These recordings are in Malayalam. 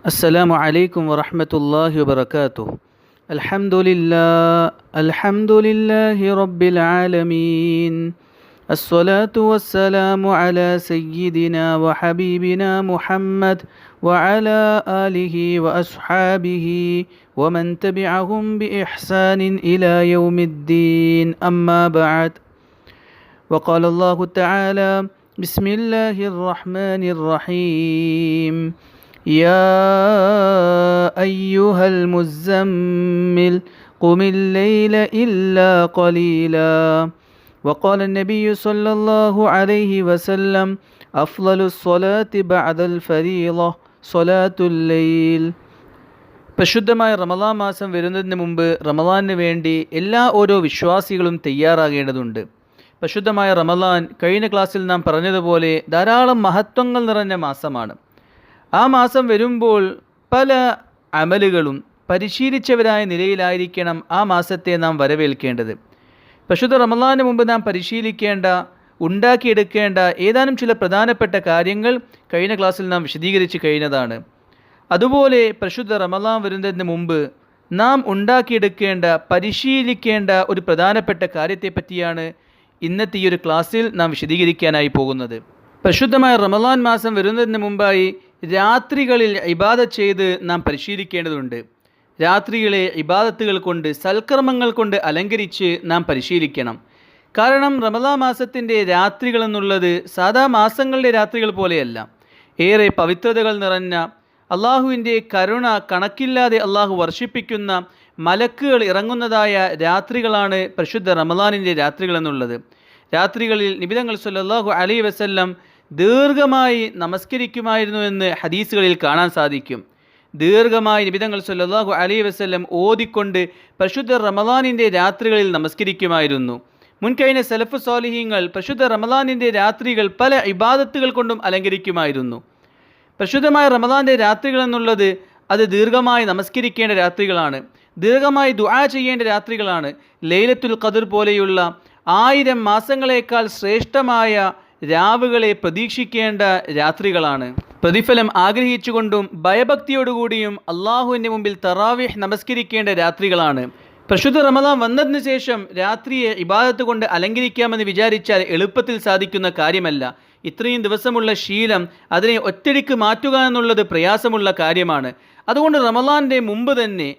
السلام عليكم ورحمة الله وبركاته. الحمد لله الحمد لله رب العالمين. الصلاة والسلام على سيدنا وحبيبنا محمد وعلى آله وأصحابه ومن تبعهم بإحسان إلى يوم الدين. أما بعد وقال الله تعالى بسم الله الرحمن الرحيم. يا أيها المزمل قم الليل إلا قليلا وقال النبي صلى الله عليه وسلم أفضل الصلاة بعد الفريضة صلاة الليل പരിശുദ്ധമായ റമദാൻ മാസം വരുന്നതിന് മുമ്പ് റമദാനിന് വേണ്ടി എല്ലാ ഓരോ വിശ്വാസികളും തയ്യാറാകേണ്ടതുണ്ട് പരിശുദ്ധമായ റമദാൻ കഴിഞ്ഞ ക്ലാസ്സിൽ നാം പറഞ്ഞതുപോലെ ധാരാളം മഹത്വങ്ങൾ നിറഞ്ഞ മാസമാണ് ആ മാസം വരുമ്പോൾ പല അമലുകളും പരിശീലിച്ചവരായ നിലയിലായിരിക്കണം ആ മാസത്തെ നാം വരവേൽക്കേണ്ടത്. പശുദ്ധ റമദാന് മുമ്പ് നാം പരിശീലിക്കേണ്ട ഉണ്ടാക്കിയെടുക്കേണ്ട ഏതാനും ചില പ്രധാനപ്പെട്ട കാര്യങ്ങൾ കഴിഞ്ഞ ക്ലാസ്സിൽ നാം വിശദീകരിച്ച് കഴിഞ്ഞതാണ്. അതുപോലെ പരിശുദ്ധ റമദാൻ വരുന്നതിന് മുമ്പ് നാം ഉണ്ടാക്കിയെടുക്കേണ്ട പരിശീലിക്കേണ്ട ഒരു പ്രധാനപ്പെട്ട കാര്യത്തെപ്പറ്റിയാണ് ഇന്നത്തെ ഈ ഒരു ക്ലാസ്സിൽ നാം വിശദീകരിക്കാനായി പോകുന്നത്. പരിശുദ്ധമായ റമദാൻ മാസം വരുന്നതിന് മുമ്പായി രാത്രികളിൽ ഇബാദ ചെയ്ത് നാം പരിശീലിക്കേണ്ടതുണ്ട്. രാത്രികളെ ഇബാദത്തുകൾ കൊണ്ട് സൽക്രമങ്ങൾ കൊണ്ട് അലങ്കരിച്ച് നാം പരിശീലിക്കണം. കാരണം റമദാ മാസത്തിന്റെ രാത്രികൾ എന്നുള്ളത് സാധാ മാസങ്ങളുടെ രാത്രികൾ പോലെയല്ല. ഏറെ പവിത്രതകൾ നിറഞ്ഞ അള്ളാഹുവിന്റെ കരുണ കണക്കില്ലാതെ അള്ളാഹു വർഷിപ്പിക്കുന്ന മലക്കുകൾ ഇറങ്ങുന്നതായ രാത്രികളാണ് പരിശുദ്ധ റമദാനിന്റെ രാത്രികൾ എന്നുള്ളത്. രാത്രികളിൽ നിബിതങ്ങൾ സല്ലാഹു അലൈ വസല്ലം ദീർഘമായി നമസ്കരിക്കുമായിരുന്നു എന്ന് ഹദീസുകളിൽ കാണാൻ സാധിക്കും. ദീർഘമായി നിബിതങ്ങൾ സല്ലാഹു അലൈ വസ്ല്ലം ഓതിക്കൊണ്ട് പരിശുദ്ധ റമദാനിന്റെ രാത്രികളിൽ നമസ്കരിക്കുമായിരുന്നു. മുൻകഴിഞ്ഞ സെലഫ് സോലിഹീങ്ങൾ പരിശുദ്ധ റമദാനിന്റെ രാത്രികൾ പല ഇബാദത്തുകൾ കൊണ്ടും അലങ്കരിക്കുമായിരുന്നു. പരിശുദ്ധമായ റമദാന്റെ രാത്രികൾ എന്നുള്ളത് അത് ദീർഘമായി നമസ്കരിക്കേണ്ട രാത്രികളാണ്. ദീർഘമായി ദുആ ചെയ്യേണ്ട രാത്രികളാണ്. ലൈലത്തുൽ ഖദർ പോലെയുള്ള ആയിരം മാസങ്ങളേക്കാൾ ശ്രേഷ്ഠമായ രാവുകളെ പ്രതീക്ഷിക്കേണ്ട രാത്രികളാണ്. പ്രതിഫലം ആഗ്രഹിച്ചുകൊണ്ടും ഭയഭക്തിയോടുകൂടിയും അള്ളാഹുവിന്റെ മുമ്പിൽ തറാവിഹ് നമസ്കരിക്കേണ്ട രാത്രികളാണ്. പ്രശുദ്ധ റമദാൻ വന്നതിന് ശേഷം രാത്രിയെ ഇബാദത്ത് കൊണ്ട് അലങ്കരിക്കാമെന്ന് വിചാരിച്ചാൽ എളുപ്പത്തിൽ സാധിക്കുന്ന കാര്യമല്ല. ഇത്രയും ദിവസമുള്ള ശീലം അതിനെ ഒറ്റടിക്ക് മാറ്റുക എന്നുള്ളത് പ്രയാസമുള്ള കാര്യമാണ്. അതുകൊണ്ട് റമദാന്റെ മുമ്പ് തന്നെ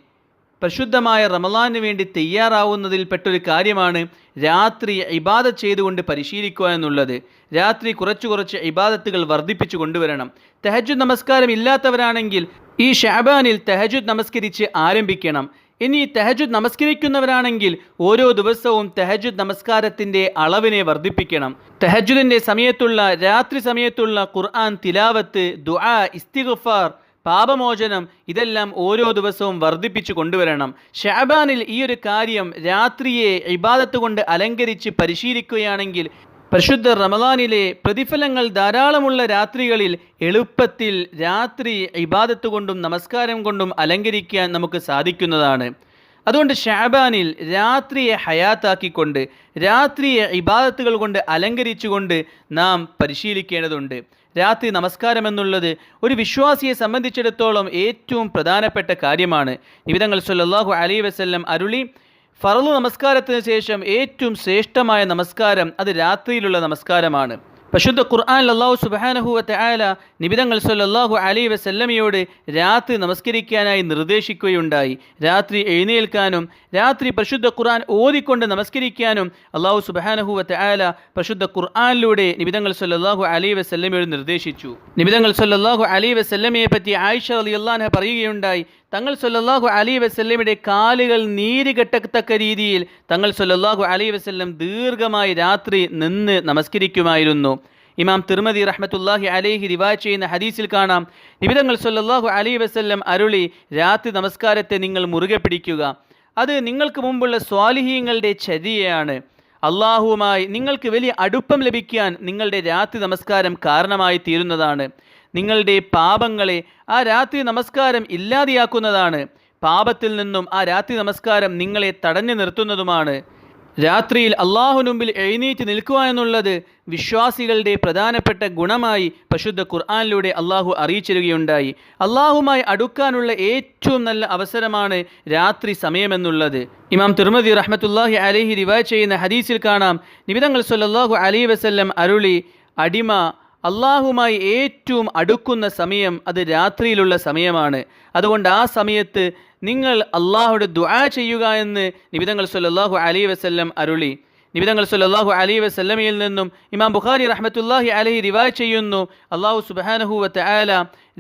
പരിശുദ്ധമായ റമലാനു വേണ്ടി തയ്യാറാവുന്നതിൽ പെട്ടൊരു കാര്യമാണ് രാത്രി ഇബാദ ചെയ്തുകൊണ്ട് പരിശീലിക്കുക എന്നുള്ളത്. രാത്രി കുറച്ച് കുറച്ച് ഇബാദത്തുകൾ വർദ്ധിപ്പിച്ചു കൊണ്ടുവരണം. തെഹജുദ് നമസ്കാരം ഇല്ലാത്തവരാണെങ്കിൽ ഈ ഷാബാനിൽ തെഹജുദ് നമസ്കരിച്ച് ആരംഭിക്കണം. ഇനി തെഹജുദ് നമസ്കരിക്കുന്നവരാണെങ്കിൽ ഓരോ ദിവസവും തെഹജുദ് നമസ്കാരത്തിന്റെ അളവിനെ വർദ്ധിപ്പിക്കണം. തെഹജുദിന്റെ സമയത്തുള്ള രാത്രി സമയത്തുള്ള ഖുർആൻ തിലാവത്ത് ദുആ ഇസ്തിഗ്ഫാർ പാപമോചനം ഇതെല്ലാം ഓരോ ദിവസവും വർദ്ധിപ്പിച്ചു കൊണ്ടുവരണം. ഷാബാനിൽ ഈ ഒരു കാര്യം രാത്രിയെ ഇബാദത്ത് കൊണ്ട് അലങ്കരിച്ച് പരിശീലിക്കുകയാണെങ്കിൽ പരിശുദ്ധ റമദാനിലെ പ്രതിഫലങ്ങൾ ധാരാളമുള്ള രാത്രികളിൽ എളുപ്പത്തിൽ രാത്രി ഇബാദത്ത് കൊണ്ടും നമസ്കാരം കൊണ്ടും അലങ്കരിക്കാൻ നമുക്ക് സാധിക്കുന്നതാണ്. അതുകൊണ്ട് ഷാബാനിൽ രാത്രിയെ ഹയാത്താക്കിക്കൊണ്ട് രാത്രിയെ ഇബാദത്തുകൾ കൊണ്ട് അലങ്കരിച്ചുകൊണ്ട് നാം പരിശീലിക്കേണ്ടതുണ്ട്. രാത്രി നമസ്കാരം എന്നുള്ളത് ഒരു വിശ്വാസിയെ സംബന്ധിച്ചിടത്തോളം ഏറ്റവും പ്രധാനപ്പെട്ട കാര്യമാണ്. നിവിധങ്ങൾ സല്ലാഹു അലൈ വസ്ല്ലം അരുളി ഫറലു നമസ്കാരത്തിന് ശേഷം ഏറ്റവും ശ്രേഷ്ഠമായ നമസ്കാരം അത് രാത്രിയിലുള്ള നമസ്കാരമാണ്. പരിശുദ്ധ ഖുർആൻ അള്ളാഹു സുബാനഹുവത്തെ ആല നിബിതങ്ങൾ സല്ലാഹു അലൈ വസല്ലമയോട് രാത്രി നമസ്കരിക്കാനായി നിർദ്ദേശിക്കുകയുണ്ടായി. രാത്രി എഴുന്നേൽക്കാനും രാത്രി പരിശുദ്ധ ഖുർആൻ ഓതിക്കൊണ്ട് നമസ്കരിക്കാനും അള്ളാഹു സുബാനഹുവത്തെ ആല പരിശുദ്ധ ഖുർആനിലൂടെ നിബിതങ്ങൾ സല്ലാഹു അലൈ വസല്ലമയോട് നിർദ്ദേശിച്ചു. നിബിതങ്ങൾ സല്ലാഹു അലൈ വസല്ലമയെ പറ്റി ആയിഷ അലി അള്ളാഹ പറയുകയുണ്ടായി. തങ്ങൾ സൊല്ലാഹു അലി വസ്ല്ലമിയുടെ കാലുകൾ നീര് കെട്ടത്തക്ക രീതിയിൽ തങ്ങൾ സൊല്ലാഹു അലി വസ്ല്ലം ദീർഘമായി രാത്രി നിന്ന് നമസ്കരിക്കുമായിരുന്നു. ഇമാം തിർമതി റഹ്മത്തുല്ലാഹി അലൈഹി റിവാജ് ചെയ്യുന്ന ഹദീസിൽ കാണാം നിബിതങ്ങൾ സൊല്ലാഹു അലി വസ്ല്ലം അരുളി രാത്രി നമസ്കാരത്തെ നിങ്ങൾ മുറുകെ പിടിക്കുക. അത് നിങ്ങൾക്ക് മുമ്പുള്ള സ്വാലിഹീങ്ങളുടെ ചര്യയാണ്. അള്ളാഹുവുമായി നിങ്ങൾക്ക് വലിയ അടുപ്പം ലഭിക്കാൻ നിങ്ങളുടെ രാത്രി നമസ്കാരം കാരണമായി തീരുന്നതാണ്. നിങ്ങളുടെ പാപങ്ങളെ ആ രാത്രി നമസ്കാരം ഇല്ലാതെയാക്കുന്നതാണ്. പാപത്തിൽ നിന്നും ആ രാത്രി നമസ്കാരം നിങ്ങളെ തടഞ്ഞു നിർത്തുന്നതുമാണ്. രാത്രിയിൽ അള്ളാഹു മുമ്പിൽ എഴുന്നേറ്റ് നിൽക്കുക എന്നുള്ളത് വിശ്വാസികളുടെ പ്രധാനപ്പെട്ട ഗുണമായി പരിശുദ്ധ ഖുർആാനിലൂടെ അള്ളാഹു അറിയിച്ചിരുകയുണ്ടായി അള്ളാഹുമായി അടുക്കാനുള്ള ഏറ്റവും നല്ല അവസരമാണ് രാത്രി സമയമെന്നുള്ളത്. ഇമാം തിരുമതി റഹ്മത്തുല്ലാഹി അലഹി റിവായ് ചെയ്യുന്ന ഹദീസിൽ കാണാം. നിബിതങ്ങൾ സല്ലാഹു അലൈ വസല്ലം അരുളി അടിമ അള്ളാഹുമായി ഏറ്റവും അടുക്കുന്ന സമയം അത് രാത്രിയിലുള്ള സമയമാണ്. അതുകൊണ്ട് ആ സമയത്ത് നിങ്ങൾ അള്ളാഹുടെ ദുആ ചെയ്യുക എന്ന് നിബിതങ്ങൾ സല്ലാഹു അലി വസല്ലം അരുളി. നിബിതങ്ങൾ സല്ലാഹു അലി വസല്ലമയിൽ നിന്നും ഇമാം ബുഖാരി റഹ്മത്തുല്ലാഹി അലഹി റിവാ ചെയ്യുന്നു അള്ളാഹു സുബാനഹുവത്ത് ആല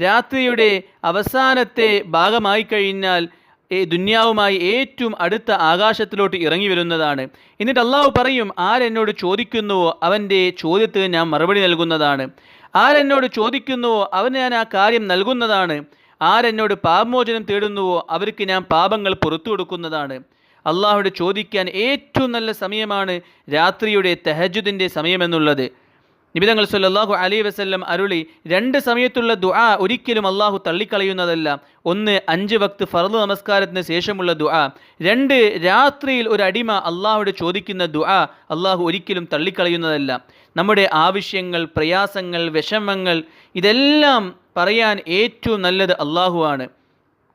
രാത്രിയുടെ അവസാനത്തെ ഭാഗമായി കഴിഞ്ഞാൽ ദുന്യാവുമായി ഏറ്റവും അടുത്ത ആകാശത്തിലോട്ട് ഇറങ്ങി വരുന്നതാണ്. എന്നിട്ട് അള്ളാഹു പറയും ആരെന്നോട് ചോദിക്കുന്നുവോ അവന്റെ ചോദ്യത്തിന് ഞാൻ മറുപടി നൽകുന്നതാണ്. ആരെന്നോട് ചോദിക്കുന്നുവോ അവന് ഞാൻ ആ കാര്യം നൽകുന്നതാണ്. ആരെന്നോട് പാപമോചനം തേടുന്നുവോ അവർക്ക് ഞാൻ പാപങ്ങൾ പുറത്തു കൊടുക്കുന്നതാണ്. അള്ളാഹുടെ ചോദിക്കാൻ ഏറ്റവും നല്ല സമയമാണ് രാത്രിയുടെ തെഹജുദിന്റെ സമയമെന്നുള്ളത്. നിബിതങ്ങൾ സല്ലാഹു അലൈ വസ്ല്ലം അരുളി രണ്ട് സമയത്തുള്ള ദുആ ഒരിക്കലും അള്ളാഹു തള്ളിക്കളയുന്നതല്ല. ഒന്ന് അഞ്ച് വക്ത് ഫർദ് നമസ്കാരത്തിന് ശേഷമുള്ള ദുആ. രണ്ട് രാത്രിയിൽ ഒരു അടിമ അള്ളാഹുടെ ചോദിക്കുന്ന ദുആ അള്ളാഹു ഒരിക്കലും തള്ളിക്കളയുന്നതല്ല. നമ്മുടെ ആവശ്യങ്ങൾ പ്രയാസങ്ങൾ വിഷമങ്ങൾ ഇതെല്ലാം പറയാൻ ഏറ്റവും നല്ലത് അള്ളാഹുവാണ്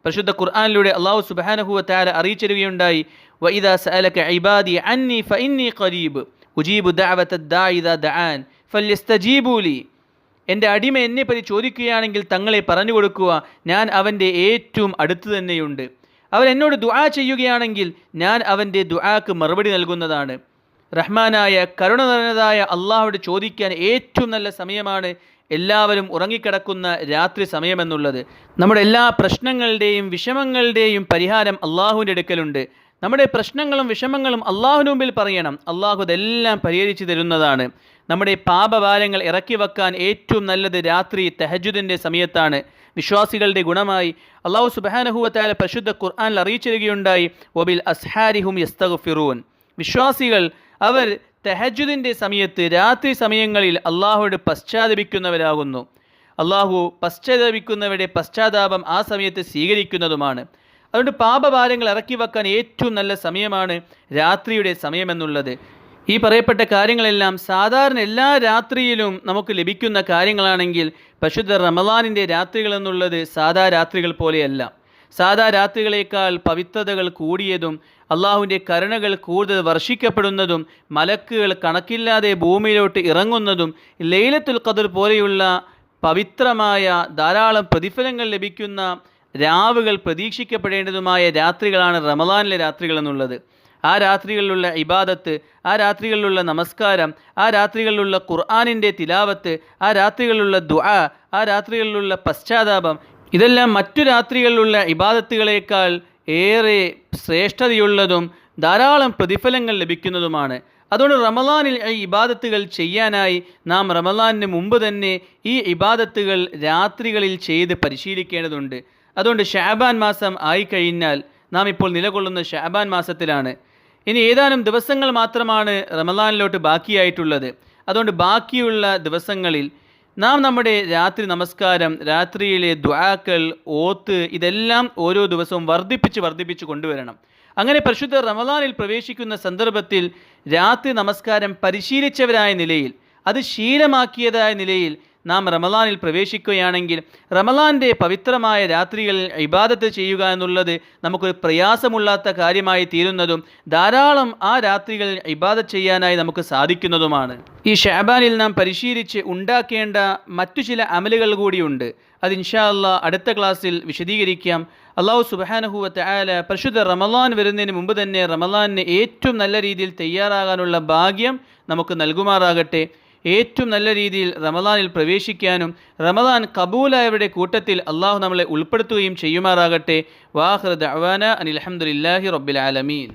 പരിശുദ്ധ ഖുർആാനിലൂടെ അള്ളാഹു സുബാനഹുവ താര അറിയിച്ചിരുകയുണ്ടായി വൈദാ സഅലക ഇബാദി അന്നി ഫഇന്നി ഖരീബ് ഉജീബു ദഅവത ദാഇദ ദആൻ. ഫല്യസ്തജീബൂലി എന്റെ അടിമ എന്നെപ്പറ്റി ചോദിക്കുകയാണെങ്കിൽ തങ്ങളെ പറഞ്ഞു കൊടുക്കുക ഞാൻ അവന്റെ ഏറ്റവും അടുത്ത് തന്നെയുണ്ട്. അവൻ എന്നോട് ദുആ ചെയ്യുകയാണെങ്കിൽ ഞാൻ അവന്റെ ദുആക്ക് മറുപടി നൽകുന്നതാണ്. റഹ്മാനായ കരുണ നിറഞ്ഞതായ അള്ളാഹോട് ചോദിക്കാൻ ഏറ്റവും നല്ല സമയമാണ് എല്ലാവരും ഉറങ്ങിക്കിടക്കുന്ന രാത്രി സമയമെന്നുള്ളത്. നമ്മുടെ എല്ലാ പ്രശ്നങ്ങളുടെയും വിഷമങ്ങളുടെയും പരിഹാരം അള്ളാഹുവിന്റെ അടുക്കലുണ്ട്. നമ്മുടെ പ്രശ്നങ്ങളും വിഷമങ്ങളും അള്ളാഹുവിന് മുമ്പിൽ പറയണം. അള്ളാഹു ഇതെല്ലാം പരിഹരിച്ചു തരുന്നതാണ്. നമ്മുടെ പാപഭാരങ്ങൾ ഇറക്കി വെക്കാൻ ഏറ്റവും നല്ലത് രാത്രി തെഹജുദിന്റെ സമയത്താണ്. വിശ്വാസികളുടെ ഗുണമായി അള്ളാഹു സുബാനഹുവത്തായ പരിശുദ്ധ ഖുർആാനിൽ അറിയിച്ചിരിക്കുകയുണ്ടായി ഒബിൽ അസ്ഹാരിഹും യസ്തഗുഫിറൂൻ. വിശ്വാസികൾ അവർ തെഹജുദിന്റെ സമയത്ത് രാത്രി സമയങ്ങളിൽ അള്ളാഹുവോട് പശ്ചാത്തപിക്കുന്നവരാകുന്നു. അള്ളാഹു പശ്ചാത്തപിക്കുന്നവരുടെ പശ്ചാത്താപം ആ സമയത്ത് സ്വീകരിക്കുന്നതുമാണ്. അതുകൊണ്ട് പാപഭാരങ്ങൾ ഇറക്കി വെക്കാൻ ഏറ്റവും നല്ല സമയമാണ് രാത്രിയുടെ സമയമെന്നുള്ളത്. ഈ പറയപ്പെട്ട കാര്യങ്ങളെല്ലാം സാധാരണ എല്ലാ രാത്രിയിലും നമുക്ക് ലഭിക്കുന്ന കാര്യങ്ങളാണെങ്കിൽ പരിശുദ്ധ റമദാനിന്റെ രാത്രികൾ എന്നുള്ളത് സാധാ രാത്രികൾ പോലെയല്ല. സാധാ രാത്രികളേക്കാൾ പവിത്രതകൾ കൂടിയതും അള്ളാഹുവിന്റെ കരുണകൾ കൂടുതൽ വർഷിക്കപ്പെടുന്നതും മലക്കുകൾ കണക്കില്ലാതെ ഭൂമിയിലോട്ട് ഇറങ്ങുന്നതും ലൈലത്തുൽ ഖദർ പോലെയുള്ള പവിത്രമായ ധാരാളം പ്രതിഫലങ്ങൾ ലഭിക്കുന്ന രാവുകൾ പ്രതീക്ഷിക്കപ്പെടേണ്ടതുമായ രാത്രികളാണ് റമദാനിലെ രാത്രികൾ എന്നുള്ളത്. ആ രാത്രികളിലുള്ള ഇബാദത്ത് ആ രാത്രികളിലുള്ള നമസ്കാരം ആ രാത്രികളിലുള്ള ഖുർആാനിന്റെ തിലാവത്ത് ആ രാത്രികളിലുള്ള ദുആ ആ രാത്രികളിലുള്ള പശ്ചാത്താപം ഇതെല്ലാം മറ്റു രാത്രികളിലുള്ള ഇബാദത്തുകളേക്കാൾ ഏറെ ശ്രേഷ്ഠതയുള്ളതും ധാരാളം പ്രതിഫലങ്ങൾ ലഭിക്കുന്നതുമാണ്. അതുകൊണ്ട് റമലാനിൽ ഈ ഇബാദത്തുകൾ ചെയ്യാനായി നാം റമലാനിന് മുമ്പ് തന്നെ ഈ ഇബാദത്തുകൾ രാത്രികളിൽ ചെയ്ത് പരിശീലിക്കേണ്ടതുണ്ട്. അതുകൊണ്ട് ഷാബാൻ മാസം ആയിക്കഴിഞ്ഞാൽ നാം ഇപ്പോൾ നിലകൊള്ളുന്ന ഷാബാൻ മാസത്തിലാണ്. ഇനി ഏതാനും ദിവസങ്ങൾ മാത്രമാണ് റമദാനിലോട്ട് ബാക്കിയായിട്ടുള്ളത്. അതുകൊണ്ട് ബാക്കിയുള്ള ദിവസങ്ങളിൽ നാം നമ്മുടെ രാത്രി നമസ്കാരം രാത്രിയിലെ ദ്വാക്കൾ ഓത്ത് ഇതെല്ലാം ഓരോ ദിവസവും വർദ്ധിപ്പിച്ച് വർദ്ധിപ്പിച്ച് കൊണ്ടുവരണം. അങ്ങനെ പരിശുദ്ധ റമദാനിൽ പ്രവേശിക്കുന്ന സന്ദർഭത്തിൽ രാത്രി നമസ്കാരം പരിശീലിച്ചവരായ നിലയിൽ അത് ശീലമാക്കിയതായ നിലയിൽ നാം റമലാനിൽ പ്രവേശിക്കുകയാണെങ്കിൽ റമലാന്റെ പവിത്രമായ രാത്രികളിൽ ഇബാദത്ത് ചെയ്യുക എന്നുള്ളത് നമുക്കൊരു പ്രയാസമുള്ളാത്ത കാര്യമായി തീരുന്നതും ധാരാളം ആ രാത്രികളിൽ ഇബാദത്ത് ചെയ്യാനായി നമുക്ക് സാധിക്കുന്നതുമാണ്. ഈ ഷാബാനിൽ നാം പരിശീലിച്ച് ഉണ്ടാക്കേണ്ട മറ്റു ചില അമലുകൾ കൂടിയുണ്ട് അത് ഇൻഷാ അല്ലാ അടുത്ത ക്ലാസ്സിൽ വിശദീകരിക്കാം. അള്ളാഹു സുബാനഹുവത്തെ ആല പരിശുദ്ധ റമലാൻ വരുന്നതിന് മുമ്പ് തന്നെ റമലാനിന് ഏറ്റവും നല്ല രീതിയിൽ തയ്യാറാകാനുള്ള ഭാഗ്യം നമുക്ക് നൽകുമാറാകട്ടെ. ഏറ്റവും നല്ല രീതിയിൽ റമദാനിൽ പ്രവേശിക്കാനും റമദാൻ കബൂലായവരുടെ കൂട്ടത്തിൽ അള്ളാഹു നമ്മളെ ഉൾപ്പെടുത്തുകയും ചെയ്യുമാറാകട്ടെ. വാഹൃദ് അവാന അനിൽ അഹമ്മദില്ലാഹി റബ്ബിൽ ആലമീൻ.